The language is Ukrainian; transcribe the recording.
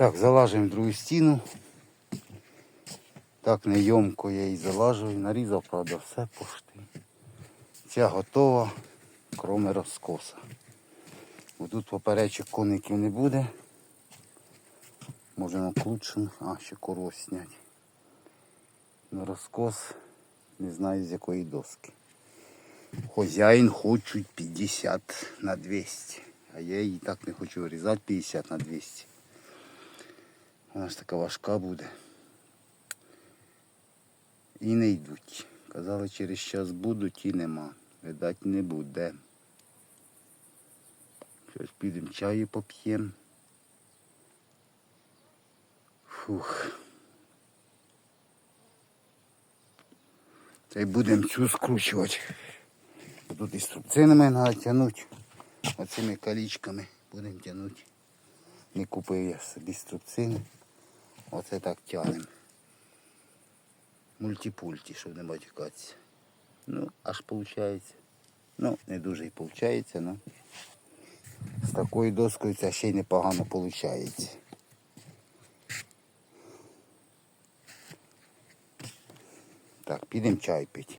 Так, залажуємо другу стіну. Так нейомко я її залажую. Нарізав, правда, все пошти. Ця готова, кроме розкоса. Бо тут поперечок коників не буде. Можемо клучим, а ще кору зняти. На розкос не знаю з якої доски. Хозяїн хочуть 50 на 200. А я її так не хочу вирізати 50 на 200. Вона ж така важка буде. І не йдуть. Казали, через час будуть і нема. Видать, не буде. Щось підемо чаю поп'ємо. Фух. Та й будемо цю скручувати. Тут і струбцинами треба тягнути. Оцими калічками будемо тягнути. Не купив я собі струбцини. Оце так тягнемо. Мультипульті, щоб не матюкатися. Ну, аж виходить. Ну, не дуже і виходить, але з такою доскою це ще й непогано виходить. Так, підемо чай пити.